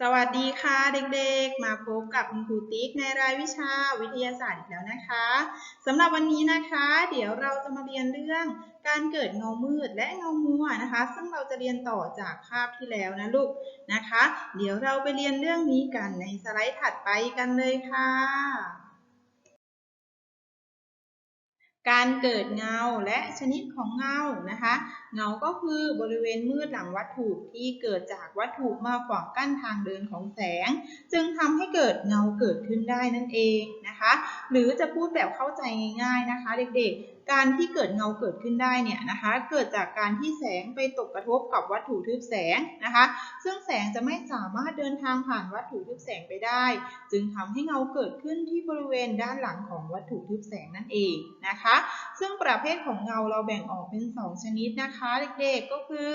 สวัสดีค่ะเด็กๆ มาพบกับคุณครูติ๊กในรายวิชาวิทยาศาสตร์อีกแล้วนะคะสำหรับวันนี้นะคะ เดี๋ยวเราจะมาเรียนเรื่องการเกิดเงามืดและเงามัวนะคะ ซึ่งเราจะเรียนต่อจากคาบที่แล้วนะลูกนะคะ เดี๋ยวเราไปเรียนเรื่องนี้กันในสไลด์ถัดไปกันเลยค่ะ การเกิดเงาและชนิดของเงานะคะ เงาก็คือบริเวณมืดหลังวัตถุที่เกิดจากวัตถุมาขวางกั้นทางเดินของแสง จึงทำให้เกิดเงาเกิดขึ้นได้นั่นเองนะคะ หรือจะพูดแบบเข้าใจง่ายๆนะคะ เด็กๆ การที่เกิดเงาเกิดขึ้นได้เนี่ยนะคะ เกิดจากการที่แสงไปตกกระทบกับวัตถุทึบแสงนะคะ ซึ่งแสงจะไม่สามารถเดินทางผ่านวัตถุทึบแสงไปได้ จึงทำให้เงาเกิดขึ้นที่บริเวณด้านหลังของวัตถุทึบแสงนั่นเองนะคะ ซึ่งประเภทของเงาเราแบ่งออกเป็น 2 ชนิดนะคะเด็กๆก็คือ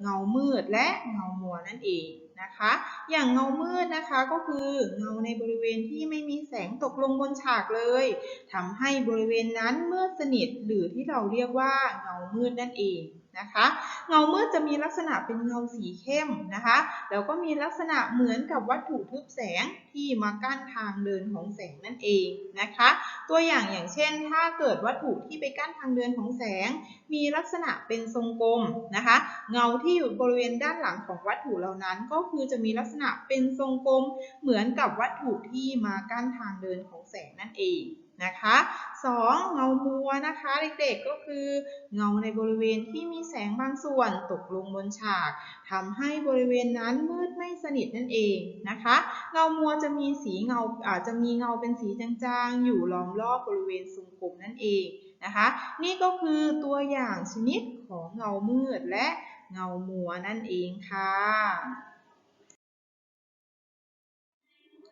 เงามืดและเงามัวนั่นเองนะคะ อย่างเงามืดนะคะก็คือเงาในบริเวณที่ไม่มีแสงตกลงบนฉากเลยทำให้บริเวณนั้นมืดสนิทหรือที่เราเรียกว่าเงามืดนั่นเอง นะคะ เงามืดจะมีลักษณะเป็นเงาสีเข้มนะคะ แล้วก็มีลักษณะเหมือนกับวัตถุทึบแสงที่มากั้นทางเดินของแสงนั่นเองนะคะ ตัวอย่างอย่างเช่น ถ้าเกิดวัตถุที่ไปกั้นทางเดินของแสง มีลักษณะเป็นทรงกลมนะคะ เงาที่อยู่บริเวณด้านหลังของวัตถุเหล่านั้น ก็คือจะมีลักษณะเป็นทรงกลม เหมือนกับวัตถุที่มากั้นทางเดินของแสงนั่นเอง นะคะ 2. เงามัวนะคะเด็กๆก็คือ เงาในบริเวณที่มีแสงบางส่วนตกลงบนฉากทำให้บริเวณนั้นมืดไม่สนิทนั่นเองนะคะ เงามัวจะมีสีเงาอาจจะมีเงาเป็นสีจางๆ อยู่ล้อมรอบบริเวณทรงกลมนั่นเองนะคะ นี่ก็คือตัวอย่างชนิดของเงามืดและเงามัวนั่นเองค่ะ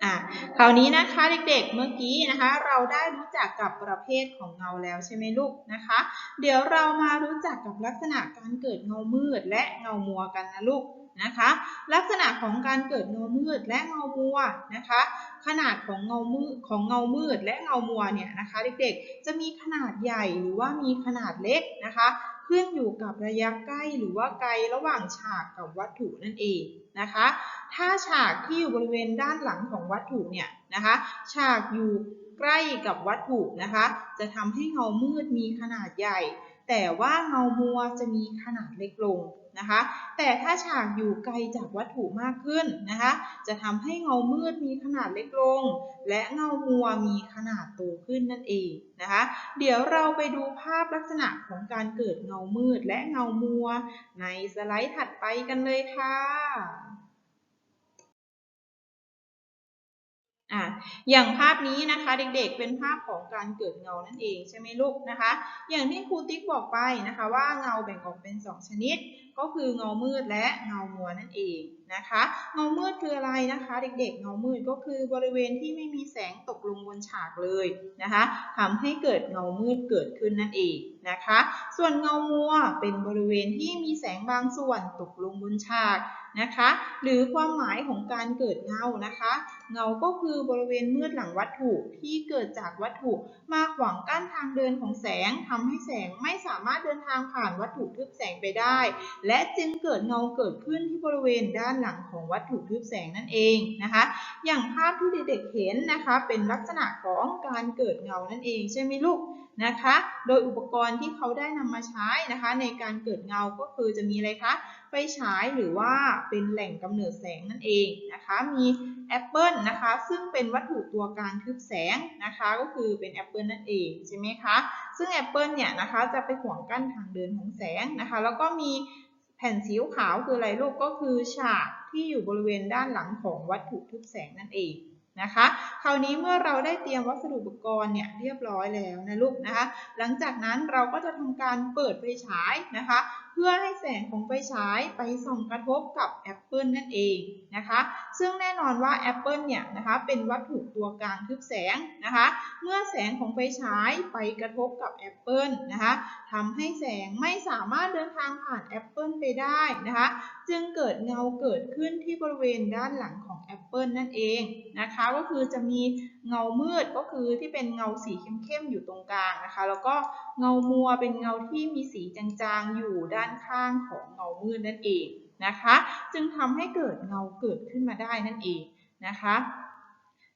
อะคราวนี้นะคะเด็กๆเมื่อกี้นะคะ เราได้รู้จักกับประเภทของเงาแล้วใช่ไหมลูกนะคะ เดี๋ยวเรามารู้จักกับลักษณะการเกิดเงามืดและเงามัวกันนะลูกนะคะ ลักษณะของการเกิดเงามืดและเงามัวนะคะ ขนาดของเงามืดของเงามืดและเงามัวเนี่ยนะคะ เด็กๆจะมีขนาดใหญ่หรือว่ามีขนาดเล็กนะคะ ขึ้นอยู่กับระยะใกล้หรือว่าไกลระหว่างฉากกับวัตถุนั่นเองนะคะ ถ้าฉากที่อยู่บริเวณด้านหลังของวัตถุเนี่ยนะคะ ฉากอยู่ใกล้กับวัตถุนะคะ จะทำให้เงามืดมีขนาดใหญ่ แต่ว่าเงามัวจะมีขนาดเล็กลง นะคะ แต่ถ้าฉากอยู่ไกลจากวัตถุมากขึ้นนะคะ จะทำให้เงามืดมีขนาดเล็กลง และเงามัวมีขนาดโตขึ้นนั่นเองนะคะ เดี๋ยวเราไปดูภาพลักษณะของการเกิดเงามืดและเงามัว ในสไลด์ถัดไปกันเลยค่ะ อะอย่างภาพนี้นะคะ เด็กๆ เป็นภาพของการเกิดเงานั่นเองใช่ไหมลูกนะคะ อย่างที่ครูติ๊กบอกไปนะคะ ว่าเงาแบ่งออกเป็น 2 ชนิด ก็คือเงามืดและเงามัวนั่นเองนะคะ เงามืดคืออะไรนะคะ เด็กๆ เงามืดก็คือบริเวณที่ไม่มีแสงตกลงบนฉากเลยนะคะทำให้เกิดเงามืดเกิดขึ้นนั่นเองนะคะ ส่วนเงามัวเป็นบริเวณที่มีแสงบางส่วนตกลงบนฉาก นะคะ หรือความหมายของการเกิดเงานะคะ เงาก็คือบริเวณมืดหลังวัตถุที่เกิดจากวัตถุมาขวางกั้นทางเดินของแสงทำให้แสงไม่สามารถเดินทางผ่านวัตถุทึบแสงไปได้ และจึงเกิดเงาเกิดขึ้นที่บริเวณด้านหลังของวัตถุทึบแสงนั่นเองนะคะ อย่างภาพที่เด็กๆเห็นนะคะเป็นลักษณะของการเกิดเงานั่นเองใช่ไหมลูกนะคะ โดยอุปกรณ์ที่เขาได้นำมาใช้นะคะ ในการเกิดเงาก็คือจะมีอะไรคะ ไฟฉายหรือว่าเป็นแหล่งกำเนิดแสงนั่นเองนะคะ มีแอปเปิลนะคะ ซึ่งเป็นวัตถุตัวกลางทึบแสงนะคะ ก็คือเป็นแอปเปิลนั่นเองใช่ไหมคะ ซึ่งแอปเปิลเนี่ยนะคะจะไปขวางกั้นทางเดินของแสงนะคะ แล้วก็มีแผ่นสีขาวคืออะไรลูกก็คือฉากที่อยู่บริเวณด้านหลังของวัตถุทึบแสงนั่นเองนะคะ คราวนี้เมื่อเราได้เตรียมวัสดุอุปกรณ์เนี่ยเรียบร้อยแล้วนะลูกนะคะ หลังจากนั้นเราก็จะทำการเปิดไฟฉายนะคะ เพื่อให้แสงของไฟฉายไปส่องกระทบกับแอปเปิลนั่นเองนะคะ ซึ่งแน่นอนว่าแอปเปิลเนี่ยนะคะเป็นวัตถุตัวกลางทึบแสงนะคะ เมื่อแสงของไฟฉายไปกระทบกับแอปเปิลนะคะทำให้แสงไม่สามารถเดินทางผ่านแอปเปิลไปได้นะคะ จึงเกิดเงาเกิดขึ้นที่บริเวณด้านหลังของแอปเปิลนั่นเองนะคะ ก็คือจะมีเงามืดก็คือที่เป็นเงาสีเข้มๆอยู่ตรงกลางนะคะ แล้วก็ เงามัวเป็นเงาที่มีสีจางๆ อยู่ด้านข้างของเงามืดนั่นเองนะคะ จึงทำให้เกิดเงาเกิดขึ้นมาได้นั่นเองนะคะ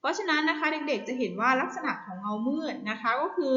เพราะฉะนั้นนะคะเด็กๆจะเห็นว่าลักษณะของเงามืดนะคะก็คือ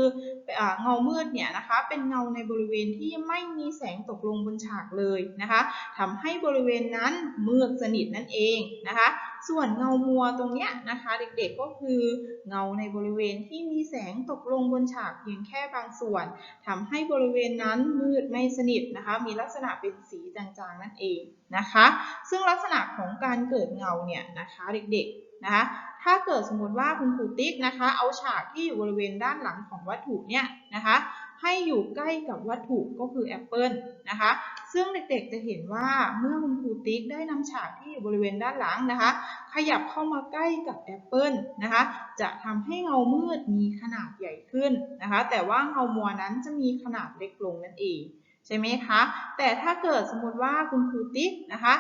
เอ่อเงามืดเนี่ยนะคะเป็นเงาในบริเวณที่ไม่มีแสงตกลงบนฉากเลยนะคะทำให้บริเวณนั้นมืดสนิทนั่นเองนะคะ ส่วนเงามัวตรงเนี้ยนะคะ เด็กๆก็คือเงาในบริเวณที่มีแสงตกลงบนฉากเพียงแค่บางส่วนทำให้บริเวณนั้นมืดไม่สนิทนะคะ มีลักษณะเป็นสีจางๆนั่นเองนะคะ ซึ่งลักษณะของการเกิดเงาเนี่ยนะคะ เด็กๆนะคะ ถ้าเกิดสมมติว่าคุณครูติ๊กนะคะ เอาฉากที่อยู่บริเวณด้านหลังของวัตถุเนี่ยนะคะ ให้อยู่ใกล้กับวัตถุก็คือแอปเปิลนะคะ ซึ่งเด็กๆจะเห็นว่าเมื่อคุณครูติ๊กได้นำฉากที่อยู่บริเวณด้านหลังนะคะ ขยับเข้ามาใกล้กับแอปเปิลนะคะ จะทำให้เงามืดมีขนาดใหญ่ขึ้นนะคะ แต่ว่าเงามัวนั้นจะมีขนาดเล็กลงนั่นเองใช่ไหมคะ แต่ถ้าเกิดสมมติว่าคุณครูติ๊กนะคะ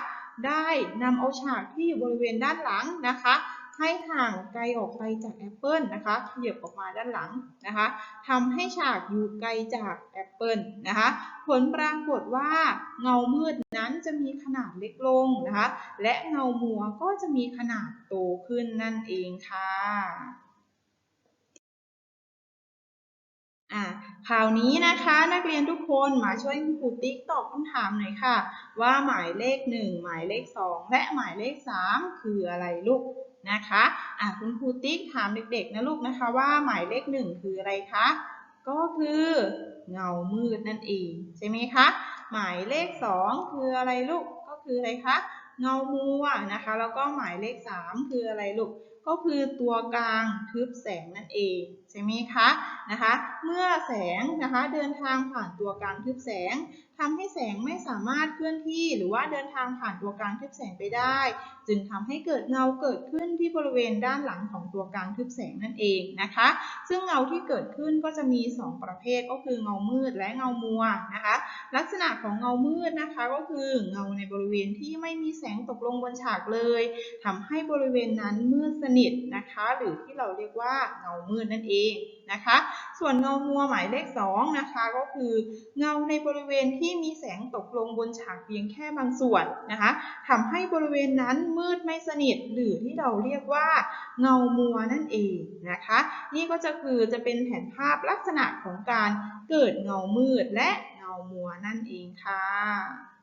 ได้นำเอาฉากที่อยู่บริเวณด้านหลังนะคะ ให้ห่างไกลออกไปจากแอปเปิลนะคะขยับออกมาด้านหลังนะคะทำให้ฉากอยู่ไกลจากแอปเปิลนะคะ ผลปรากฏว่าเงามืดนั้นจะมีขนาดเล็กลงนะคะ และเงามัวก็จะมีขนาดโตขึ้นนั่นเองค่ะอ่าคราวนี้นะคะนักเรียนทุกคนมาช่วยคุณครูติ๊กตอบคำถามหน่อยค่ะ ว่าหมายเลข 1 หมายเลข 2 และหมายเลข 3 คืออะไรลูก นะคะอ่าคุณครูติ๊กถามเด็กๆนะลูกนะคะว่าหมายเลข1คืออะไรคะ ก็คือเงามืดนั่นเองใช่ไหมคะ หมายเลข2คืออะไรลูก ก็คืออะไรคะ เงามัวนะคะ แล้วก็หมายเลข3คืออะไรลูก ก็คือตัวกลางทึบแสงนั่นเองใช่ไหมคะนะคะ เมื่อแสงนะคะเดินทางผ่านตัวกลางทึบแสง ทำให้แสงไม่สามารถเคลื่อนที่หรือว่าเดินทางผ่านตัวกลางทึบแสงไปได้ จึงทำให้เกิดเงาเกิดขึ้นที่บริเวณด้านหลังของตัวกลางทึบแสงนั่นเองนะคะ ซึ่งเงาที่เกิดขึ้นก็จะมี 2 ประเภทก็คือเงามืดและเงามัวนะคะ ลักษณะของเงามืดนะคะก็คือเงาในบริเวณที่ไม่มีแสงตกลงบนฉากเลยทำให้บริเวณนั้นมืดสนิทนะคะ หรือที่เราเรียกว่าเงามืดนั่นเอง นะคะ ส่วนเงามัวหมายเลข2นะคะก็คือเงาในบริเวณที่มีแสงตกลงบนฉากเพียงแค่บางส่วนนะคะทำให้บริเวณนั้นมืดไม่สนิท หรือที่เราเรียกว่าเงามัวนั่นเองนะคะ นี่ก็จะคือจะเป็นแผนภาพลักษณะของการเกิดเงามืดและเงามัวนั่นเองค่ะ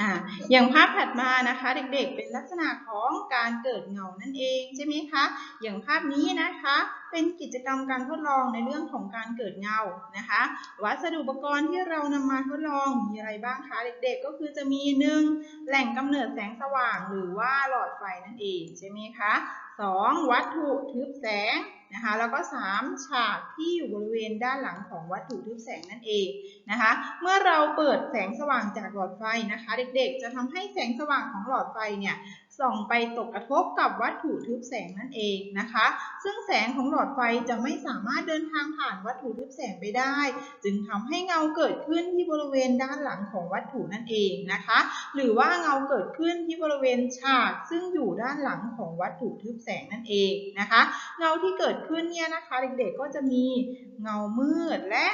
อ่าอย่างภาพถัดมานะคะเด็กๆ เป็นลักษณะของการเกิดเงานั่นเองใช่ไหมคะอย่างภาพนี้นะคะเป็นกิจกรรมการทดลองในเรื่องของการเกิดเงานะคะ วัสดุอุปกรณ์ที่เรานำมาทดลองมีอะไรบ้างคะเด็กๆ ก็คือจะมีหนึ่งแหล่งกำเนิดแสงสว่างหรือว่าหลอดไฟนั่นเองใช่ไหมคะ สองวัตถุทึบแสงนะคะแล้วก็สามฉากที่อยู่บริเวณด้านหลังของวัตถุทึบแสงนั่นเองนะคะเมื่อเราเปิดแสงสว่างจากหลอดไฟนะคะ เด็กๆ จะทำให้แสงสว่างของหลอดไฟเนี่ย ส่องไปตกกระทบกับวัตถุทึบแสงนั่นเองนะคะ ซึ่งแสงของหลอดไฟจะไม่สามารถเดินทางผ่านวัตถุทึบแสงไปได้ จึงทำให้เงาเกิดขึ้นที่บริเวณด้านหลังของวัตถุนั่นเองนะคะ หรือว่าเงาเกิดขึ้นที่บริเวณฉาก ซึ่งอยู่ด้านหลังของวัตถุทึบแสงนั่นเองนะคะ เงาที่เกิดขึ้นเนี่ยนะคะเด็กๆก็จะมีเงามืดและ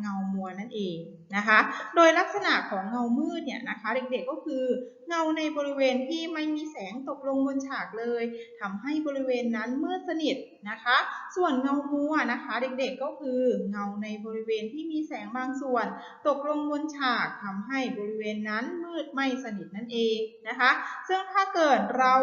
เงามัวนั่นเองนะคะ โดยลักษณะของเงามืดเนี่ยนะคะ เด็กๆก็คือเงาในบริเวณที่ไม่มีแสงตกลงบนฉากเลยทำให้บริเวณนั้นมืดสนิทนะคะ ส่วนเงามัวนะคะ เด็กๆก็คือเงาในบริเวณที่มีแสงบางส่วน ตกลงบนฉากทำให้บริเวณนั้นมืดไม่สนิทนั่นเองนะคะ ซึ่งถ้าเกิดเรา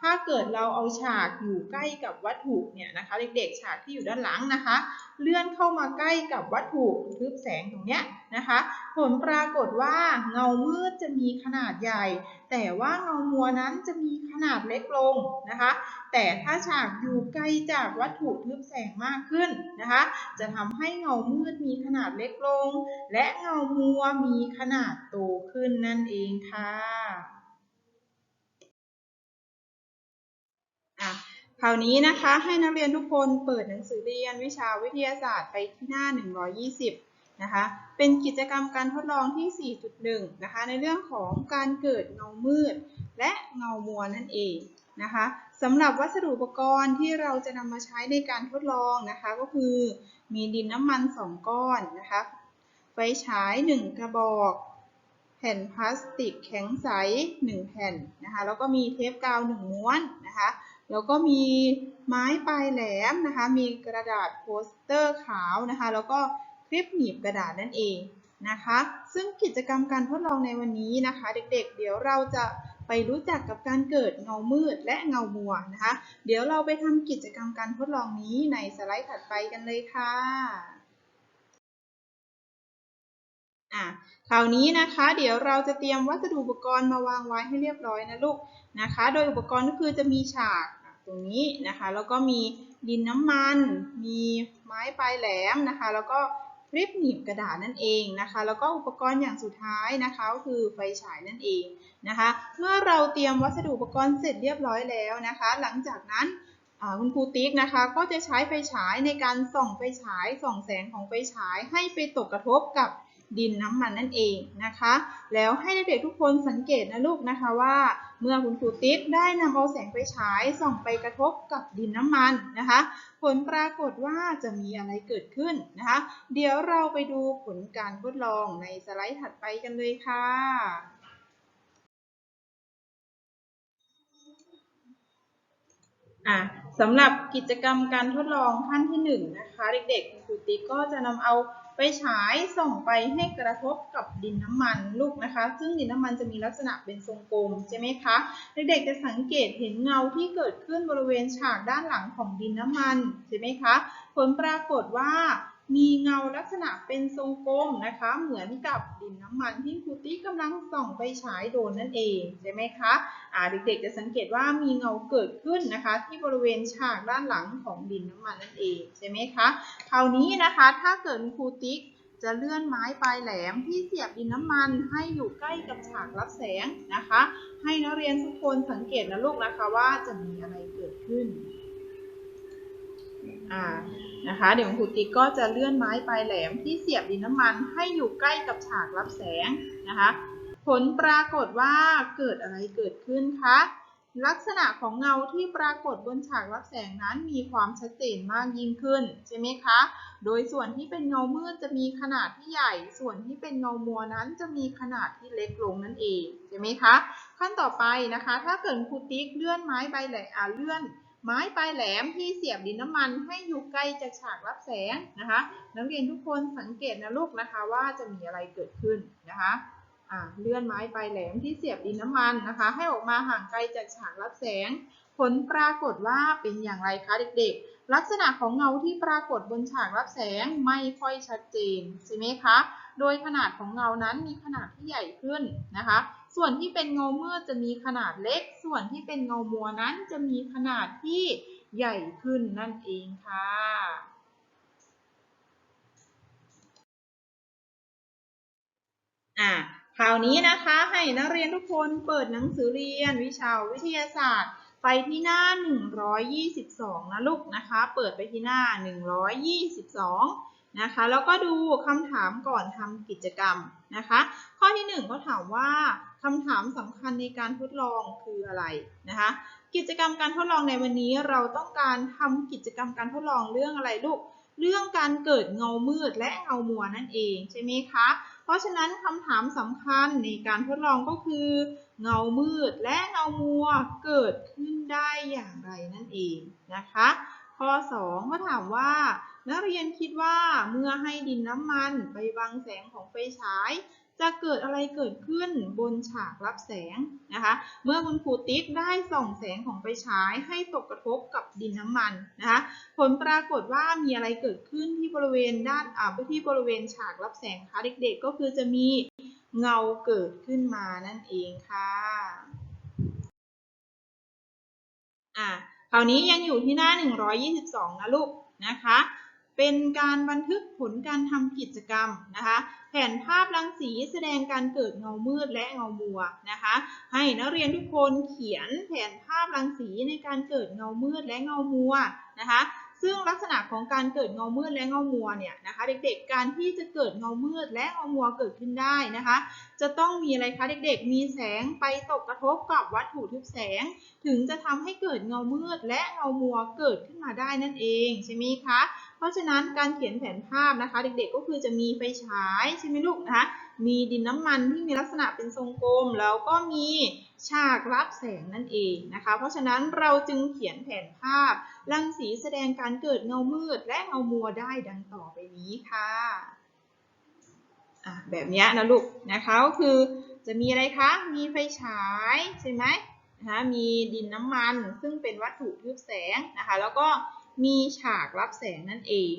ถ้าเกิดเราเอาฉากอยู่ใกล้กับวัตถุเนี่ยนะคะ เด็กๆฉากที่อยู่ด้านหลังนะคะ เลื่อนเข้ามาใกล้กับวัตถุทึบแสงตรงเนี้ยนะคะ ผลปรากฏว่าเงามืดจะมีขนาดใหญ่ แต่ว่าเงามัวนั้นจะมีขนาดเล็กลงนะคะ แต่ถ้าฉากอยู่ไกลจากวัตถุทึบแสงมากขึ้นนะคะ จะทำให้เงามืดมีขนาดเล็กลง และเงามัวมีขนาดโตขึ้นนั่นเองค่ะ คราวนี้นะคะให้นักเรียนทุกคนเปิดหนังสือเรียนวิชาวิทยาศาสตร์ไปที่หน้า 120 นะคะ เป็นกิจกรรมการทดลองที่ 4.1 นะคะ ในเรื่องของการเกิดเงามืด และเงามัวนั่นเองนะคะสำหรับวัสดุอุปกรณ์ที่เราจะนำมาใช้ในการทดลองนะคะ ก็คือมีดินน้ำมัน 2 ก้อนนะคะ ไฟฉาย 1 กระบอก แผ่นพลาสติกแข็งใส 1 แผ่นนะคะ แล้วก็มีเทปกาว 1 ม้วนนะคะ แล้วก็มีไม้ปลายแหลมนะคะ มีกระดาษโปสเตอร์ขาวนะคะ แล้วก็คลิปหนีบกระดาษนั่นเองนะคะ ซึ่งกิจกรรมการทดลองในวันนี้นะคะ เด็กๆเดี๋ยวเราจะไปรู้จักกับการเกิดเงามืดและเงามัวนะคะ เดี๋ยวเราไปทำกิจกรรมการทดลองนี้ในสไลด์ถัดไปกันเลยค่ะอะคราวนี้นะคะ เดี๋ยวเราจะเตรียมวัสดุอุปกรณ์มาวางไว้ให้เรียบร้อยนะลูกนะคะ โดยอุปกรณ์ก็คือจะมีฉาก ตรงนี้นะคะ แล้วก็มีดินน้ำมัน มีไม้ปลายแหลมนะคะ แล้วก็คลิปหนีบกระดาษนั่นเองนะคะ แล้วก็อุปกรณ์อย่างสุดท้ายนะคะก็คือไฟฉายนั่นเองนะคะ เมื่อเราเตรียมวัสดุอุปกรณ์เสร็จเรียบร้อยแล้วนะคะ หลังจากนั้นคุณครูติ๊กนะคะก็จะใช้ไฟฉายในการส่องไฟฉายส่องแสงของไฟฉายให้ไปตกกระทบกับ ดินน้ำมันนั่นเองนะคะ แล้วให้เด็กๆทุกคนสังเกตนะลูกนะคะว่า เมื่อคุณครูติ๊กได้นำเอาแสงไฟฉายส่องไปกระทบกับดินน้ำมันนะคะ ผลปรากฏว่าจะมีอะไรเกิดขึ้นนะคะ เดี๋ยวเราไปดูผลการทดลองในสไลด์ถัดไปกันเลยค่ะอะสำหรับกิจกรรมการทดลองขั้นที่หนึ่งนะคะ เด็กๆคุณครูติ๊กก็จะนำเอา ไปฉายส่องไปให้กระทบกับดินน้ำมันลูกนะคะ ซึ่งดินน้ำมันจะมีลักษณะเป็นทรงกลมใช่ไหมคะเด็กๆจะสังเกตเห็นเงาที่เกิดขึ้นบริเวณฉากด้านหลังของดินน้ำมันใช่ไหมคะผลปรากฏว่า มีเงาลักษณะเป็นทรงกลมนะคะ เหมือนกับดินน้ำมันที่ครูตี้กำลังส่องไปฉายโดนนั่นเองใช่ไหมคะอ่าเด็กๆจะสังเกตว่ามีเงาเกิดขึ้นนะคะ ที่บริเวณฉากด้านหลังของดินน้ำมันนั่นเองใช่ไหมคะคราวนี้นะคะถ้าเกิดครูติ๊กจะเลื่อนไม้ปลายแหลมที่เสียบดินน้ำมันให้อยู่ใกล้กับฉากรับแสงนะคะ ให้นักเรียนทุกคนสังเกตนะลูกนะคะว่าจะมีอะไรเกิดขึ้นอ่า นะคะ เดี๋ยวครูติ๊กก็จะเลื่อนไม้ปลายแหลมที่เสียบดินน้ำมันให้อยู่ใกล้กับฉากรับแสงนะคะ ผลปรากฏว่าเกิดอะไรเกิดขึ้นคะลักษณะของเงาที่ปรากฏบนฉากรับแสงนั้นมีความชัดเจนมากยิ่งขึ้นใช่ไหมคะ โดยส่วนที่เป็นเงามืดจะมีขนาดที่ใหญ่ ส่วนที่เป็นเงามัวนั้นจะมีขนาดที่เล็กลงนั่นเองใช่ไหมคะ ขั้นต่อไปนะคะ ถ้าเกิดครูติ๊กเลื่อนไม้ใบแหลมอ่าเลื่อน ไม้ปลายแหลมที่เสียบดินน้ำมันให้อยู่ใกล้จากฉากรับแสงนะคะ นักเรียนทุกคนสังเกตนะลูกนะคะว่าจะมีอะไรเกิดขึ้นนะคะเลื่อนไม้ปลายแหลมที่เสียบดินน้ำมันนะคะ ให้ออกมาห่างไกลจากฉากรับแสง ผลปรากฏว่าเป็นอย่างไรคะเด็กๆ ลักษณะของเงาที่ปรากฏบนฉากรับแสงไม่ค่อยชัดเจนใช่ไหมคะ โดยขนาดของเงานั้นมีขนาดที่ใหญ่ขึ้นนะคะ ส่วนที่เป็นเงามืดจะมีขนาดเล็ก ส่วนที่เป็นเงามัวนั้นจะมีขนาดที่ใหญ่ขึ้นนั่นเองค่ะ อะคราวนี้นะคะให้นักเรียนทุกคนเปิดหนังสือเรียนวิชาวิทยาศาสตร์ ไปที่หน้า 122 นะลูกนะคะ เปิดไปที่หน้า 122 นะคะ แล้วก็ดูคำถามก่อนทำกิจกรรมนะคะ ข้อที่1เขาถามว่า คำถามสำคัญในการทดลองคืออะไรนะคะ กิจกรรมการทดลองในวันนี้เราต้องการทำกิจกรรมการทดลองเรื่องอะไรลูก เรื่องการเกิดเงามืดและเงามัวนั่นเองใช่ไหมคะ เพราะฉะนั้นคำถามสำคัญในการทดลองก็คือ เงามืดและเงามัวเกิดขึ้นได้อย่างไรนั่นเองนะคะ ข้อ2เขาถามว่า นักเรียนคิดว่าเมื่อให้ดินน้ำมันไปบังแสงของไฟฉาย จะเกิดอะไรเกิดขึ้นบนฉากรับแสงนะคะ เมื่อคุณครูติ๊กได้ส่องแสงของไฟฉายให้ตกกระทบกับดินน้ำมันนะคะ ผลปรากฏว่ามีอะไรเกิดขึ้นที่บริเวณด้านอ่าที่บริเวณฉากรับแสงคะเด็ก ๆ ก็คือจะมีเงาเกิดขึ้นมานั่นเองค่ะอะคราวนี้ยังอยู่ที่หน้า 122 นะลูกนะคะ เป็นการบันทึกผลการทำกิจกรรมนะคะ แผนภาพรังสีแสดงการเกิดเงามืดและเงามัวนะคะ ให้นักเรียนทุกคนเขียนแผนภาพรังสีในการเกิดเงามืดและเงามัวนะคะ ซึ่งลักษณะของการเกิดเงามืดและเงามัวเนี่ยนะคะเด็กๆการที่จะเกิดเงามืดและเงามัวเกิดขึ้นได้นะคะ จะต้องมีอะไรคะเด็กๆ มีแสงไปตกกระทบกับวัตถุทึบแสง ถึงจะทำให้เกิดเงามืดและเงามัวเกิดขึ้นมาได้นั่นเองใช่ไหมคะ เพราะฉะนั้นการเขียนแผนภาพนะคะ เด็กๆก็คือจะมีไฟฉายใช่ไหมลูกนะคะ มีดินน้ำมันที่มีลักษณะเป็นทรงกลม แล้วก็มีฉากรับแสงนั่นเองนะคะ เพราะฉะนั้นเราจึงเขียนแผนภาพรังสีแสดงการเกิดเงามืดและเงามัวได้ดังต่อไปนี้ค่ะแบบนี้นะลูกนะคะก็คือจะมีอะไรคะ มีไฟฉายใช่ไหมนะคะมีดินน้ำมันซึ่งเป็นวัตถุทึบแสงนะคะ แล้วก็ มีฉากรับแสงนั่นเอง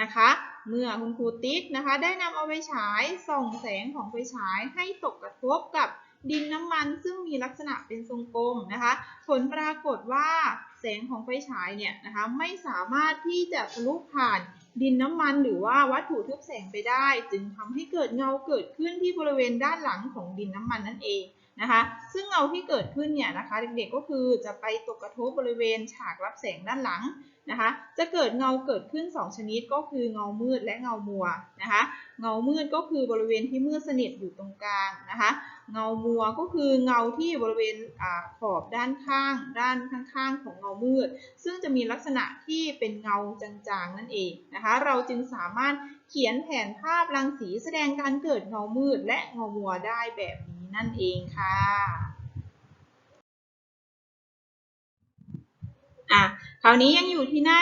นะคะ เมื่อคุณครูติ๊กนะคะ ได้นำเอาไฟฉายส่องแสงของไฟฉายให้ตกกระทบกับดินน้ำมันซึ่งมีลักษณะเป็นทรงกลมนะคะ ผลปรากฏว่าแสงของไฟฉายเนี่ยนะคะไม่สามารถที่จะทะลุผ่านดินน้ำมันหรือว่าวัตถุทึบแสงไปได้ จึงทำให้เกิดเงาเกิดขึ้นที่บริเวณด้านหลังของดินน้ำมันนั่นเองนะคะ ซึ่งเงาที่เกิดขึ้นเนี่ยนะคะเด็กๆก็คือจะไปตกกระทบบริเวณฉากรับแสงด้านหลัง นะคะ จะเกิดเงาเกิดขึ้น 2 ชนิดก็คือเงามืดและเงามัวนะคะ เงามืดก็คือบริเวณที่มืดสนิทอยู่ตรงกลางนะคะ เงามัวก็คือเงาที่บริเวณอขอบด้านข้าง ด้านข้างๆของเงามืด ซึ่งจะมีลักษณะที่เป็นเงาจางๆนั่นเองนะคะ เราจึงสามารถเขียนแผนภาพรังสีแสดงการเกิดเงามืดและเงามัวได้แบบนี้นั่นเองค่ะ อะคราวนี้ยังอยู่ที่หน้า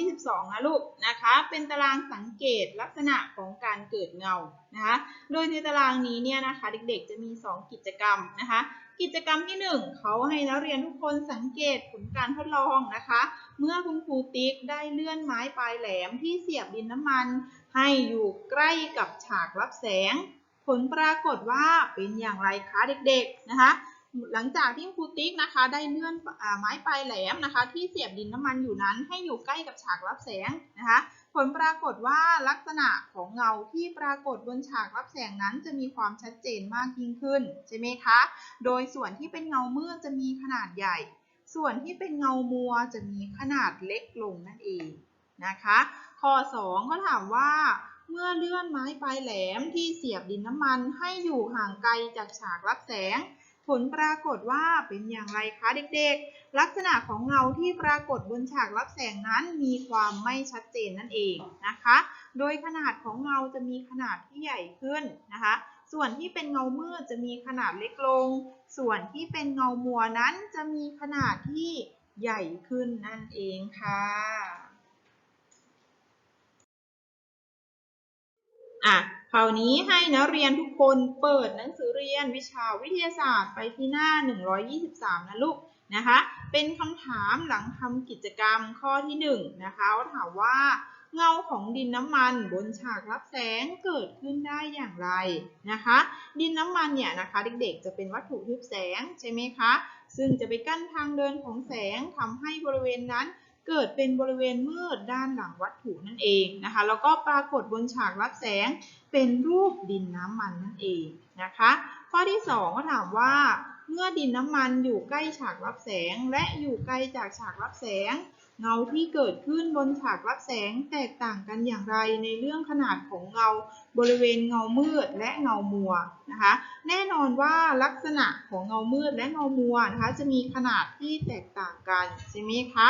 122 นะลูกนะคะ เป็นตารางสังเกตลักษณะของการเกิดเงานะคะ โดยในตารางนี้เนี่ยนะคะเด็กๆ จะมี 2 กิจกรรมนะคะ กิจกรรมที่ 1เขาให้นักเรียนทุกคนสังเกตผลการทดลองนะคะ เมื่อคุณครูติ๊กได้เลื่อนไม้ปลายแหลมที่เสียบดินน้ำมัน ให้อยู่ใกล้กับฉากรับแสง ผลปรากฏว่าเป็นอย่างไรคะเด็กๆนะคะ หลังจากที่ครูติ๊กนะคะ ได้เลื่อนอไม้ปลายแหลมนะคะ ที่เสียบดินน้ำมันอยู่นั้น ให้อยู่ใกล้กับฉากรับแสงนะคะ ผลปรากฏว่าลักษณะของเงาที่ปรากฏบนฉากรับแสงนั้นจะมีความชัดเจนมากยิ่งขึ้นใช่ไหมคะ โดยส่วนที่เป็นเงามืดจะมีขนาดใหญ่ ส่วนที่เป็นเงามัวจะมีขนาดเล็กลงนั่นเองนะคะ ข้อ 2 ก็ถามว่าเมื่อเลื่อนไม้ปลายแหลมที่เสียบดินน้ำมันให้อยู่ห่างไกลจากฉากรับแสง ผลปรากฏว่าเป็นอย่างไรคะเด็กๆ ลักษณะของเงาที่ปรากฏบนฉากรับแสงนั้นมีความไม่ชัดเจนนั่นเองนะคะ โดยขนาดของเงาจะมีขนาดที่ใหญ่ขึ้นนะคะ ส่วนที่เป็นเงามืดจะมีขนาดเล็กลง ส่วนที่เป็นเงามัวนั้นจะมีขนาดที่ใหญ่ขึ้นนั่นเองค่ะอะ คราวนี้ให้นักเรียนทุกคนเปิดหนังสือเรียนวิชาวิทยาศาสตร์ไปที่หน้า 123 นะลูกนะคะ เป็นคำถามหลังทำกิจกรรมข้อที่ 1 นะคะาถามว่าเงาของดินน้ำมันบนฉากรับแสงเกิดขึ้นได้อย่างไรนะคะ ดินน้ำมันเนี่ยนะคะเด็กๆ จะเป็นวัตถุทึบแสงใช่ไหมคะ ซึ่งจะไปกั้นทางเดินของแสงทำให้บริเวณนั้น เกิดเป็นบริเวณมืดด้านหลังวัตถุนั่นเองนะคะ แล้วก็ปรากฏบนฉากรับแสงเป็นรูปดินน้ำมันนั่นเองนะคะ ข้อที่2ก็ถามว่า เมื่อดินน้ำมันอยู่ใกล้ฉากรับแสง และอยู่ไกลจากฉากรับแสง เงาที่เกิดขึ้นบนฉากรับแสงแตกต่างกันอย่างไรในเรื่องขนาดของเงาบริเวณเงามืดและเงามัวนะคะ แน่นอนว่าลักษณะของเงามืดและเงามัวนะคะ จะมีขนาดที่แตกต่างกันใช่ไหมคะ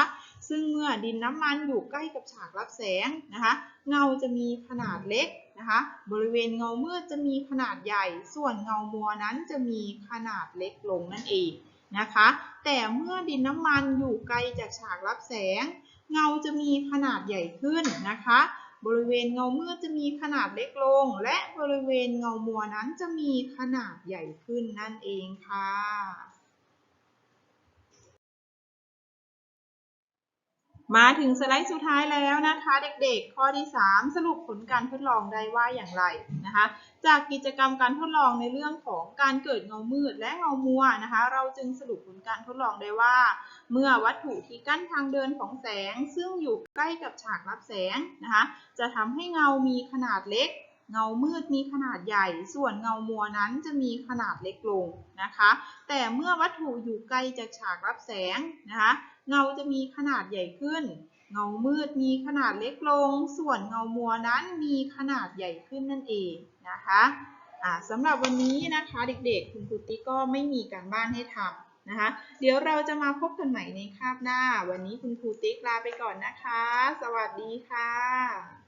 ซึ่งเมื่อดินน้ำมันอยู่ใกล้กับฉากรับแสงนะคะ เงาจะมีขนาดเล็กนะคะ บริเวณเงามืดจะมีขนาดใหญ่ ส่วนเงามัวนั้นจะมีขนาดเล็กลงนั่นเองนะคะ แต่เมื่อดินน้ำมันอยู่ไกลจากฉากรับแสง เงาจะมีขนาดใหญ่ขึ้นนะคะ บริเวณเงามืดจะมีขนาดเล็กลง และบริเวณเงามัวนั้นจะมีขนาดใหญ่ขึ้นนั่นเองค่ะ มาถึงสไลด์สุดท้ายแล้วนะคะ เด็กๆ ข้อที่ 3 สรุปผลการทดลองได้ว่าอย่างไรนะคะ จากกิจกรรมการทดลองในเรื่องของการเกิดเงามืดและเงามัวนะคะ เราจึงสรุปผลการทดลองได้ว่า เมื่อวัตถุที่กั้นทางเดินของแสง ซึ่งอยู่ใกล้กับฉากรับแสงนะคะ จะทำให้เงามีขนาดเล็ก เงามืดมีขนาดใหญ่ ส่วนเงามัวนั้นจะมีขนาดเล็กลงนะคะ แต่เมื่อวัตถุอยู่ไกลจากฉากรับแสงนะคะ เงาจะมีขนาดใหญ่ขึ้น เงามืดมีขนาดเล็กลง ส่วนเงามัวนั้นมีขนาดใหญ่ขึ้นนั่นเองนะคะสำหรับวันนี้นะคะเด็กๆ คุณครูติ๊กก็ไม่มีการบ้านให้ทำนะคะ เดี๋ยวเราจะมาพบกันใหม่ในคาบหน้า วันนี้คุณครูติ๊กลาไปก่อนนะคะ สวัสดีค่ะ